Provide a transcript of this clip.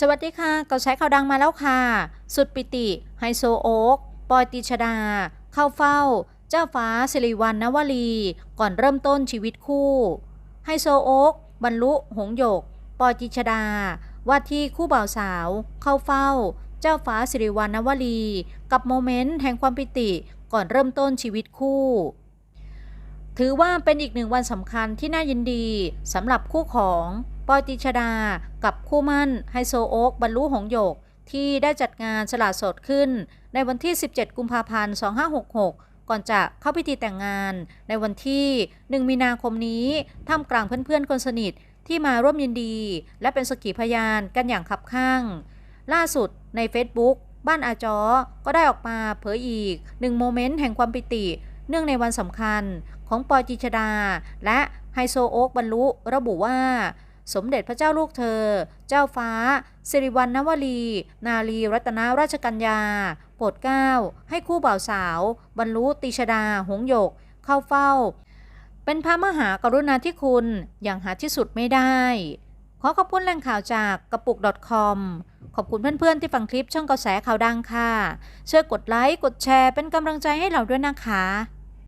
สวัสดีค่ะเกาใช้ข่าวดังมาแล้วค่ะ สุดปิติ ไฮโซโอ๊กปอยติชดา เข้าเฝ้า เจ้าฟ้าสิริวัณณวลี ก่อนเริ่มต้นชีวิตคู่ ไฮโซโอ๊กบรรลุหงหยก ปอยติชดา ว่าที่คู่บ่าวสาว เข้าเฝ้า เจ้าฟ้าสิริวัณณวลี กับโมเมนต์แห่งความปิติก่อนเริ่มต้นชีวิตคู่ ถือว่าเป็นอีกหนึ่งวันสำคัญที่น่ายินดีสำหรับคู่ของ ปอยติชดา กับคู่มั่นไฮโซโอ๊กบรรลุหงส์หยก ที่ได้จัดงานสละโสดขึ้น ในวันที่ 17 กุมภาพันธ์ 2566 ก่อนจะเข้าพิธีแต่งงาน ในวันที่ 1 มีนาคมนี้ท่ามกลางเพื่อนๆคนสนิทที่มาร่วมยินดี และเป็นสกีพยานกันอย่างขับข้าง ล่าสุดใน Facebook บ้านอาจอก็ได้ออกมาเผยอีกหนึ่งโมเมนต์แห่งความปิติ เนื่องในวันสำคัญของปอยจิชดา และไฮโซโอ๊กบรรลุระบุว่า สมเด็จพระเจ้าลูกเธอ เจ้าฟ้า สิริวัณณวลี นาลีรัตนราชกัญญาโปรดเกล้า ให้คู่บ่าวสาว บรรลุติชดา หงส์หยก เข้าเฝ้า เป็นพระมหากรุณาธิคุณ อย่างหาที่สุดไม่ได้ ขอขอบคุณแหล่งข่าวจากกระปุก .com ขอบคุณเพื่อนๆที่ฟังคลิปช่องกระแสข่าวดังค่ะ ช่วยกดไลค์ กดแชร์เป็นกำลังใจให้เราด้วยนะคะ